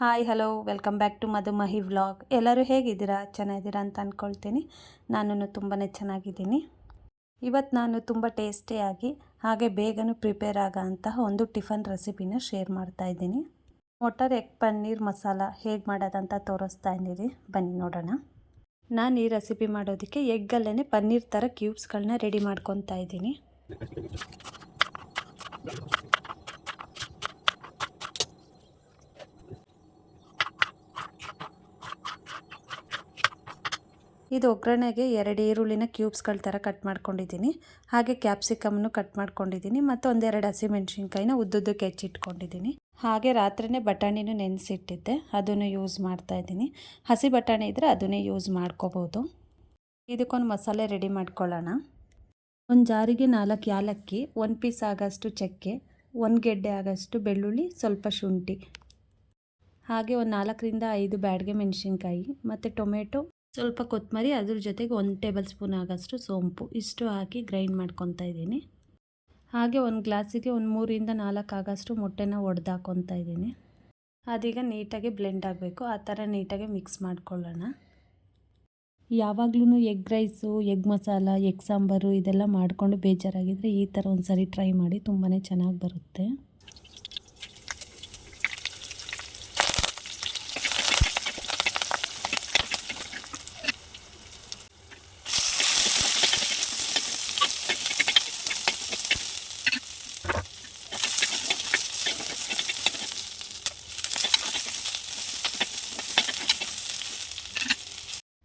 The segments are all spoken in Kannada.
Hi, hello, welcome back to Madhumahi vlog. ಎಲ್ಲರೂ ಹೇಗಿದ್ದೀರಾ? ಚೆನ್ನಾಗಿದ್ದೀರಾ ಅಂತ ಅಂದ್ಕೊಳ್ತೀನಿ ನಾನು ತುಂಬಾ ಚೆನ್ನಾಗಿದ್ದೀನಿ. ಇವತ್ತು ನಾನು ತುಂಬ ಟೇಸ್ಟಿಯಾಗಿ, ಹಾಗೆ ಬೇಗನೂ ಪ್ರಿಪೇರ್ ಆಗೋ ಅಂತಹ ಒಂದು ಟಿಫನ್ ರೆಸಿಪಿನ ಶೇರ್ ಮಾಡ್ತಾ ಇದ್ದೀನಿ. ಮೊಟರ್ ಎಗ್, ಪನ್ನೀರ್, ಮಸಾಲ ಹೇಗೆ ಮಾಡೋದಂತ ತೋರಿಸ್ತಾ ಇದ್ದೀನಿ. ಬನ್ನಿ ನೋಡೋಣ. ನಾನು ಈ ರೆಸಿಪಿ ಮಾಡೋದಕ್ಕೆ ಎಗ್ಗಲ್ಲೇ ಪನ್ನೀರ್ ಥರ ಕ್ಯೂಬ್ಸ್ಗಳನ್ನ ರೆಡಿ ಮಾಡ್ಕೊತಾ ಇದ್ದೀನಿ. ಇದು ಒಗ್ಗರಣೆಗೆ ಎರಡು ಈರುಳ್ಳಿನ ಕ್ಯೂಬ್ಸ್ಗಳ ಥರ ಕಟ್ ಮಾಡ್ಕೊಂಡಿದ್ದೀನಿ. ಹಾಗೆ ಕ್ಯಾಪ್ಸಿಕಮ್ನು ಕಟ್ ಮಾಡ್ಕೊಂಡಿದ್ದೀನಿ ಮತ್ತು ಒಂದೆರಡು ಹಸಿಮೆಣ್ಸಿನ್ಕಾಯಿನ ಉದ್ದುದ್ದಕ್ಕೆ ಹೆಚ್ಚಿಟ್ಕೊಂಡಿದ್ದೀನಿ. ಹಾಗೆ ರಾತ್ರಿನೇ ಬಟಾಣಿನೂ ನೆನೆಸಿಟ್ಟಿದ್ದೆ, ಅದನ್ನು ಯೂಸ್ ಮಾಡ್ತಾ ಇದ್ದೀನಿ. ಹಸಿ ಬಟಾಣಿ ಇದ್ದರೆ ಅದನ್ನೇ ಯೂಸ್ ಮಾಡ್ಕೋಬೋದು. ಇದಕ್ಕೊಂದು ಮಸಾಲೆ ರೆಡಿ ಮಾಡ್ಕೊಳ್ಳೋಣ. ಒಂದು ಜಾರಿಗೆ ನಾಲ್ಕು ಯಾಲಕ್ಕಿ, ಒಂದು ಪೀಸ್ ಆಗೋಷ್ಟು ಚಕ್ಕೆ, ಒಂದು ಗೆಡ್ಡೆ ಆಗೋಷ್ಟು ಬೆಳ್ಳುಳ್ಳಿ, ಸ್ವಲ್ಪ ಶುಂಠಿ. ಹಾಗೆ ಒಂದು ನಾಲ್ಕರಿಂದ ಐದು ಬ್ಯಾಡ್ಗೆ ಮೆಣಸಿನ್ಕಾಯಿ ಮತ್ತು ಟೊಮೆಟೊ ಸ್ವಲ್ಪ ಕೊತ್ತಂಬರಿ ಅದ್ರ ಜೊತೆಗೆ ಒಂದು ಟೇಬಲ್ ಸ್ಪೂನ್ ಆಗೋಷ್ಟು ಸೋಂಪು. ಇಷ್ಟು ಹಾಕಿ ಗ್ರೈಂಡ್ ಮಾಡ್ಕೊತಾ ಇದ್ದೀನಿ. ಹಾಗೆ ಒಂದು ಗ್ಲಾಸಿಗೆ ಒಂದು ಮೂರಿಂದ ನಾಲ್ಕು ಆಗೋಷ್ಟು ಮೊಟ್ಟೆನ ಒಡೆದು ಹಾಕ್ಕೊತಾ ಇದ್ದೀನಿ. ಅದೀಗ ನೀಟಾಗಿ ಬ್ಲೆಂಡ್ ಆಗಬೇಕು. ಆ ಥರ ನೀಟಾಗಿ ಮಿಕ್ಸ್ ಮಾಡ್ಕೊಳ್ಳೋಣ. ಯಾವಾಗ್ಲೂ egg rice, egg masala, egg sambar ಇದೆಲ್ಲ ಮಾಡಿಕೊಂಡು ಬೇಜಾರಾಗಿದ್ದರೆ ಈ ಥರ ಒಂದು ಸರಿ ಟ್ರೈ ಮಾಡಿ. ತುಂಬಾ ಚೆನ್ನಾಗಿ ಬರುತ್ತೆ.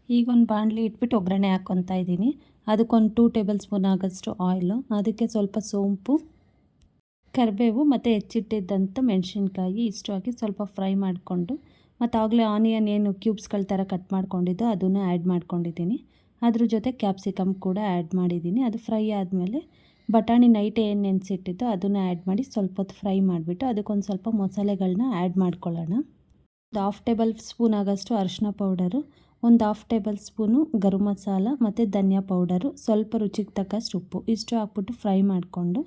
ಈಗ ಒಂದು ಬಾಣಲಿ ಇಟ್ಬಿಟ್ಟು ಒಗ್ಗರಣೆ ಹಾಕ್ಕೊತಾ ಇದ್ದೀನಿ. ಅದಕ್ಕೊಂದು ಟೂ ಟೇಬಲ್ ಸ್ಪೂನ್ ಆಗೋಷ್ಟು ಆಯಿಲು ಅದಕ್ಕೆ ಸ್ವಲ್ಪ ಸೋಂಪು, ಕರಿಬೇವು ಮತ್ತು ಹೆಚ್ಚಿಟ್ಟಿದ್ದಂಥ ಮೆಣಸಿನ್ಕಾಯಿ ಇಷ್ಟು ಹಾಕಿ ಸ್ವಲ್ಪ ಫ್ರೈ ಮಾಡಿಕೊಂಡು, ಮತ್ತು ಆಗಲೇ ಆನಿಯನ್ ಏನು ಕ್ಯೂಬ್ಸ್ಗಳ ಥರ ಕಟ್ ಮಾಡ್ಕೊಂಡಿದ್ದು ಅದನ್ನು ಆ್ಯಡ್ ಮಾಡ್ಕೊಂಡಿದ್ದೀನಿ. ಅದ್ರ ಜೊತೆ ಕ್ಯಾಪ್ಸಿಕಮ್ ಕೂಡ ಆ್ಯಡ್ ಮಾಡಿದ್ದೀನಿ. ಅದು ಫ್ರೈ ಆದಮೇಲೆ ಬಟಾಣಿ ನೈಟ್ ಏನು ನೆನೆಸಿಟ್ಟಿದ್ದು ಅದನ್ನು ಆ್ಯಡ್ ಮಾಡಿ ಸ್ವಲ್ಪ ಹೊತ್ತು ಫ್ರೈ ಮಾಡಿಬಿಟ್ಟು ಅದಕ್ಕೊಂದು ಸ್ವಲ್ಪ ಮಸಾಲೆಗಳನ್ನ ಆ್ಯಡ್ ಮಾಡ್ಕೊಳ್ಳೋಣ. ಒಂದು ಹಾಫ್ ಟೇಬಲ್ ಸ್ಪೂನ್ ಆಗೋಷ್ಟು ಅರಿಶಿನ ಪೌಡರು ಒಂದು half tablespoon garam masala ಮತ್ತು ಧನಿಯಾ ಪೌಡರು ಸ್ವಲ್ಪ ರುಚಿಗೆ ತಕ್ಕಷ್ಟು ಉಪ್ಪು. ಇಷ್ಟು ಹಾಕ್ಬಿಟ್ಟು ಫ್ರೈ ಮಾಡಿಕೊಂಡು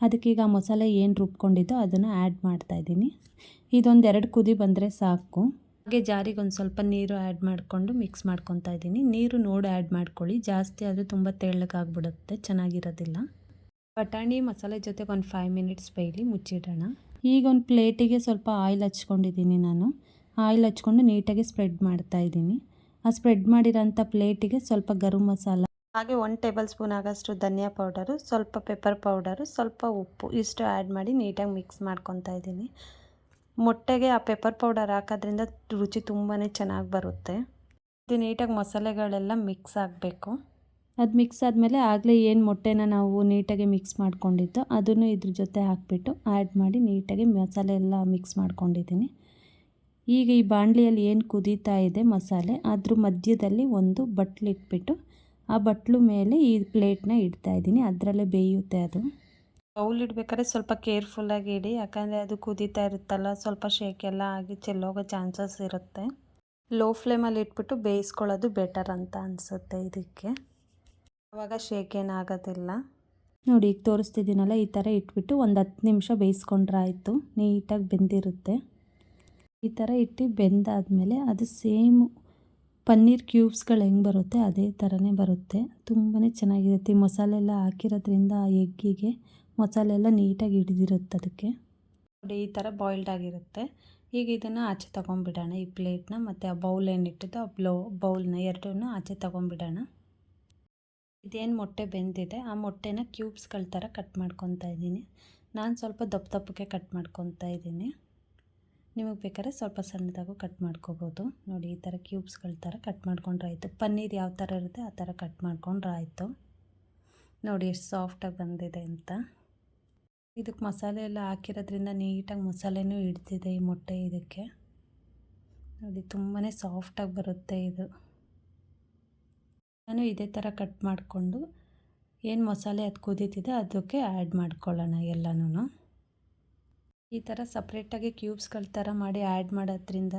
ಅದಕ್ಕೀಗ ಮಸಾಲೆ ಏನು ರುಬ್ಕೊಂಡಿದ್ದೋ ಅದನ್ನು ಆ್ಯಡ್ ಮಾಡ್ತಾಯಿದ್ದೀನಿ ಇದೊಂದು ಎರಡು ಕುದಿ ಬಂದರೆ ಸಾಕು. ಹಾಗೆ ಜಾರಿಗೆ ಒಂದು ಸ್ವಲ್ಪ ನೀರು ಆ್ಯಡ್ ಮಾಡಿಕೊಂಡು ಮಿಕ್ಸ್ ಮಾಡ್ಕೊತಾ ಇದ್ದೀನಿ. ನೀರು ನೋಡಿ ಆ್ಯಡ್ ಮಾಡ್ಕೊಳ್ಳಿ. ಜಾಸ್ತಿ ಆದರೆ ತುಂಬ ತೆಳ್ಳಗಾಗ್ಬಿಡುತ್ತೆ, ಚೆನ್ನಾಗಿರೋದಿಲ್ಲ. ಬಟಾಣಿ ಮಸಾಲೆ ಜೊತೆಗೆ ಒಂದು ಫೈವ್ ಮಿನಿಟ್ಸ್ ಬೇಯಲಿ, ಮುಚ್ಚಿಡೋಣ. ಈಗ ಒಂದು ಪ್ಲೇಟಿಗೆ ಸ್ವಲ್ಪ ಆಯಿಲ್ ಹಚ್ಕೊಂಡಿದ್ದೀನಿ ನಾನು. ಆಯಿಲ್ ಹಚ್ಕೊಂಡು ನೀಟಾಗಿ ಸ್ಪ್ರೆಡ್ ಮಾಡ್ತಾಯಿದ್ದೀನಿ ಆ ಸ್ಪ್ರೆಡ್ ಮಾಡಿರೋಂಥ ಪ್ಲೇಟಿಗೆ ಸ್ವಲ್ಪ ಗರಂ ಮಸಾಲ. ಹಾಗೆ ಒನ್ ಟೇಬಲ್ ಸ್ಪೂನ್ ಆಗೋಷ್ಟು ಧನಿಯಾ ಪೌಡರು ಸ್ವಲ್ಪ ಪೆಪ್ಪರ್ ಪೌಡರು ಸ್ವಲ್ಪ ಉಪ್ಪು ಇಷ್ಟು ಆ್ಯಡ್ ಮಾಡಿ ನೀಟಾಗಿ ಮಿಕ್ಸ್ ಮಾಡ್ಕೊತಾ ಇದ್ದೀನಿ. ಮೊಟ್ಟೆಗೆ ಆ ಪೆಪ್ಪರ್ ಪೌಡರ್ ಹಾಕೋದ್ರಿಂದ ರುಚಿ ತುಂಬಾ ಚೆನ್ನಾಗಿ ಬರುತ್ತೆ. ಇದು ನೀಟಾಗಿ ಮಸಾಲೆಗಳೆಲ್ಲ ಮಿಕ್ಸ್ ಆಗಬೇಕು. ಅದು ಮಿಕ್ಸ್ ಆದಮೇಲೆ ಆಗಲೇ ಏನು ಮೊಟ್ಟೆನ ನಾವು ನೀಟಾಗಿ ಮಿಕ್ಸ್ ಮಾಡ್ಕೊಂಡಿದ್ದು ಅದನ್ನು ಇದ್ರ ಜೊತೆ ಹಾಕಿಬಿಟ್ಟು ಆ್ಯಡ್ ಮಾಡಿ ನೀಟಾಗಿ ಮಸಾಲೆ ಎಲ್ಲ ಮಿಕ್ಸ್ ಮಾಡ್ಕೊಂಡಿದ್ದೀನಿ. ಈಗ ಈ ಬಾಣಲಿಯಲ್ಲಿ ಏನು ಕುದೀತಾ ಇದೆ ಮಸಾಲೆ ಅದ್ರ ಮಧ್ಯದಲ್ಲಿ ಒಂದು ಬಟ್ಲಿಟ್ಬಿಟ್ಟು ಆ ಬಟ್ಲು ಮೇಲೆ ಈ ಪ್ಲೇಟ್ನ ಇಡ್ತಾ ಇದ್ದೀನಿ. ಅದರಲ್ಲೇ ಬೇಯುತ್ತೆ ಅದು. ಬೌಲ್ ಇಡ್ಬೇಕಾದ್ರೆ ಸ್ವಲ್ಪ ಕೇರ್ಫುಲ್ಲಾಗಿ ಇಡಿ ಯಾಕಂದರೆ ಅದು ಕುದೀತಾ ಇರುತ್ತಲ್ಲ ಸ್ವಲ್ಪ ಶೇಕೆಲ್ಲ ಆಗಿ ಚೆಲ್ಲೋಗೋ ಚಾನ್ಸಸ್ ಇರುತ್ತೆ. ಲೋ ಫ್ಲೇಮಲ್ಲಿ ಇಟ್ಬಿಟ್ಟು ಬೇಯಿಸ್ಕೊಳ್ಳೋದು ಬೆಟರ್ ಅಂತ ಅನಿಸುತ್ತೆ ಇದಕ್ಕೆ. ಆವಾಗ ಶೇಕ್ ಏನಾಗೋದಿಲ್ಲ ನೋಡಿ ಈಗ ತೋರಿಸ್ತಿದ್ದೀನಲ್ಲ ಈ ಥರ ಇಟ್ಬಿಟ್ಟು ಒಂದು ಹತ್ತು ನಿಮಿಷ ಬೇಯಿಸ್ಕೊಂಡ್ರೆ ಆಯಿತು. ನೀಟಾಗಿ ಬೆಂದಿರುತ್ತೆ. ಈ ಥರ ಇಟ್ಟು ಬೆಂದಾದಮೇಲೆ ಅದು ಸೇಮ್ ಪನ್ನೀರ್ ಕ್ಯೂಬ್ಸ್ಗಳು ಹೆಂಗೆ ಬರುತ್ತೆ ಅದೇ ಥರನೇ ಬರುತ್ತೆ. ತುಂಬಾ ಚೆನ್ನಾಗಿರುತ್ತೆ. ಮಸಾಲೆ ಎಲ್ಲ ಹಾಕಿರೋದ್ರಿಂದ ಆ ಎಗ್ಗಿಗೆ ಮಸಾಲೆ ಎಲ್ಲ ನೀಟಾಗಿ ಹಿಡಿದಿರುತ್ತೆ ಅದಕ್ಕೆ. ನೋಡಿ, ಈ ಥರ ಬಾಯ್ಲ್ಡ್ ಆಗಿರುತ್ತೆ. ಈಗ ಇದನ್ನು ಆಚೆ ತೊಗೊಂಬಿಡೋಣ ಈ ಪ್ಲೇಟ್ನ ಮತ್ತು ಆ ಬೌಲ್ ಏನಿಟ್ಟಿದ್ದು ಆ ಬ್ಲೋ, ಬೌಲ್ನ ಎರಡನ್ನೂ ಆಚೆ ತೊಗೊಂಬಿಡೋಣ ಇದೇನು ಮೊಟ್ಟೆ ಬೆಂದಿದೆ. ಆ ಮೊಟ್ಟೆನ ಕ್ಯೂಬ್ಸ್ಗಳ ಥರ ಕಟ್ ಮಾಡ್ಕೊತಾ ಇದ್ದೀನಿ. ನಾನು ಸ್ವಲ್ಪ ದಪ್ಪ ದಪ್ಪಕ್ಕೆ ಕಟ್ ಮಾಡ್ಕೊತಾ ಇದ್ದೀನಿ. ನಿಮಗೆ ಬೇಕಾದ್ರೆ ಸ್ವಲ್ಪ ಸಣ್ಣದಾಗೂ ಕಟ್ ಮಾಡ್ಕೋಬೋದು. ನೋಡಿ, ಈ ಥರ ಕ್ಯೂಬ್ಸ್ಗಳ ಥರ ಕಟ್ ಮಾಡ್ಕೊಂಡ್ರೆ ಆಯಿತು ಪನ್ನೀರ್ ಯಾವ ಥರ ಇರುತ್ತೆ, ಆ ಥರ ಕಟ್ ಮಾಡ್ಕೊಂಡ್ರೆ ಆಯಿತು ನೋಡಿ, ಎಷ್ಟು ಸಾಫ್ಟಾಗಿ ಬಂದಿದೆ ಅಂತ. ಇದಕ್ಕೆ ಮಸಾಲೆ ಎಲ್ಲ ಹಾಕಿರೋದ್ರಿಂದ ನೀಟಾಗಿ ಮಸಾಲೆನೂ ಹಿಡ್ತಿದೆ ಈ ಮೊಟ್ಟೆ ಇದಕ್ಕೆ. ನೋಡಿ ತುಂಬಾ ಸಾಫ್ಟಾಗಿ ಬರುತ್ತೆ ಇದು. ನಾನು ಇದೇ ಥರ ಕಟ್ ಮಾಡಿಕೊಂಡು ಏನು ಮಸಾಲೆ ಅದು ಕುದೀತಿದೆ ಅದಕ್ಕೆ ಆ್ಯಡ್ ಮಾಡ್ಕೊಳ್ಳೋಣ ಎಲ್ಲನೂ ಈ ಥರ ಸಪ್ರೇಟಾಗಿ ಕ್ಯೂಬ್ಸ್ಗಳ ಥರ ಮಾಡಿ ಆ್ಯಡ್ ಮಾಡೋದ್ರಿಂದ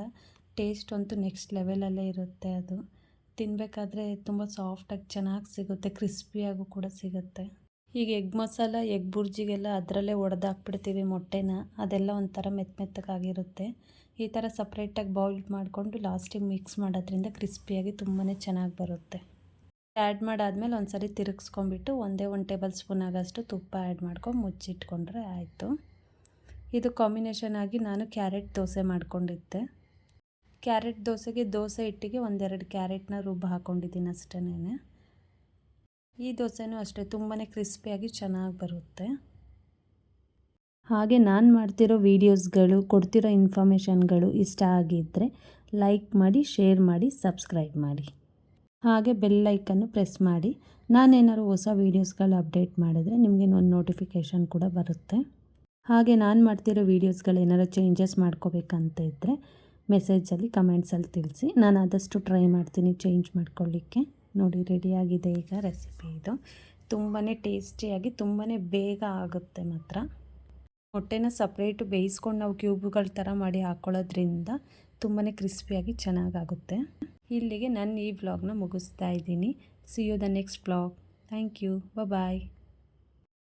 ಟೇಸ್ಟ್ ಅಂತೂ ನೆಕ್ಸ್ಟ್ ಲೆವೆಲಲ್ಲೇ ಇರುತ್ತೆ ಅದು. ತಿನ್ನಬೇಕಾದ್ರೆ ತುಂಬ ಸಾಫ್ಟಾಗಿ ಚೆನ್ನಾಗಿ ಸಿಗುತ್ತೆ ಕ್ರಿಸ್ಪಿಯಾಗೂ ಕೂಡ ಸಿಗುತ್ತೆ. ಈಗ ಎಗ್ ಮಸಾಲ ಎಗ್ ಬುರ್ಜಿಗೆಲ್ಲ ಅದರಲ್ಲೇ ಒಡೆದಾಕ್ಬಿಡ್ತೀವಿ ಮೊಟ್ಟೆನ, ಅದೆಲ್ಲ ಒಂಥರ ಮೆತ್ತ ಮೆತ್ತಗಾಗಿರುತ್ತೆ ಈ ಥರ ಸಪ್ರೇಟಾಗಿ ಬಾಯ್ಲ್ ಮಾಡಿಕೊಂಡು ಲಾಸ್ಟಿಗೆ ಮಿಕ್ಸ್ ಮಾಡೋದ್ರಿಂದ ಕ್ರಿಸ್ಪಿಯಾಗಿ ತುಂಬಾ ಚೆನ್ನಾಗಿ ಬರುತ್ತೆ. ಆ್ಯಡ್ ಮಾಡಾದಮೇಲೆ ಒಂದು ಸರಿ ತಿರುಗಿಸ್ಕೊಂಬಿಟ್ಟು ಒಂದೇ ಒಂದು ಟೇಬಲ್ ಸ್ಪೂನ್ ಆಗೋಷ್ಟು ತುಪ್ಪ ಆ್ಯಡ್ ಮಾಡ್ಕೊಂಡು ಮುಚ್ಚಿಟ್ಕೊಂಡ್ರೆ ಆಯಿತು. ಇದು ಕಾಂಬಿನೇಷನ್ ಆಗಿ ನಾನು ಕ್ಯಾರೆಟ್ ದೋಸೆ ಮಾಡ್ಕೊಂಡಿದ್ದೆ. ಕ್ಯಾರೆಟ್ ದೋಸೆಗೆ ದೋಸೆ ಹಿಟ್ಟಿಗೆ ಒಂದೆರಡು ಕ್ಯಾರೆಟ್ನ ರುಬ್ಬ ಹಾಕ್ಕೊಂಡಿದ್ದೀನಿ ಅಷ್ಟೇ ಈ ದೋಸೆನೂ ಅಷ್ಟೇ ತುಂಬಾ ಕ್ರಿಸ್ಪಿಯಾಗಿ ಚೆನ್ನಾಗಿ ಬರುತ್ತೆ. ಹಾಗೆ ನಾನು ಮಾಡ್ತಿರೋ ವೀಡಿಯೋಸ್ಗಳು ಕೊಡ್ತಿರೋ ಇನ್ಫಾರ್ಮೇಷನ್ಗಳು ಇಷ್ಟ ಆಗಿದ್ದರೆ ಲೈಕ್ ಮಾಡಿ ಶೇರ್ ಮಾಡಿ ಸಬ್ಸ್ಕ್ರೈಬ್ ಮಾಡಿ. ಹಾಗೆ ಬೆಲ್ ಲೈಕನ್ನು ಪ್ರೆಸ್ ಮಾಡಿ. ನಾನೇನಾದ್ರು ಹೊಸ ವೀಡಿಯೋಸ್ಗಳು ಅಪ್ಡೇಟ್ ಮಾಡಿದ್ರೆ ನಿಮಗೆ ಒಂದು ನೋಟಿಫಿಕೇಷನ್ ಕೂಡ ಬರುತ್ತೆ. ಹಾಗೆ ನಾನು ಮಾಡ್ತಿರೋ ವೀಡಿಯೋಸ್ಗಳು ಏನಾರು ಚೇಂಜಸ್ ಮಾಡ್ಕೋಬೇಕಂತ ಇದ್ದರೆ ಮೆಸೇಜಲ್ಲಿ ಕಮೆಂಟ್ಸಲ್ಲಿ ತಿಳಿಸಿ. ನಾನು ಆದಷ್ಟು ಟ್ರೈ ಮಾಡ್ತೀನಿ ಚೇಂಜ್ ಮಾಡ್ಕೊಳ್ಳಿಕ್ಕೆ ನೋಡಿ ರೆಡಿಯಾಗಿದೆ ಈಗ ರೆಸಿಪಿ ಇದು. ತುಂಬಾ ಟೇಸ್ಟಿಯಾಗಿ ತುಂಬಾ ಬೇಗ ಆಗುತ್ತೆ ಮಾತ್ರ. ಮೊಟ್ಟೆನ ಸಪ್ರೇಟು ಬೇಯಿಸ್ಕೊಂಡು ನಾವು ಕ್ಯೂಬ್ಗಳ ಥರ ಮಾಡಿ ಹಾಕ್ಕೊಳ್ಳೋದ್ರಿಂದ ತುಂಬಾ ಕ್ರಿಸ್ಪಿಯಾಗಿ ಚೆನ್ನಾಗಾಗುತ್ತೆ. ಇಲ್ಲಿಗೆ ನಾನು ಈ ವ್ಲಾಗ್ನ ಮುಗಿಸ್ತಾ ಇದ್ದೀನಿ. See you the next vlog thank you bye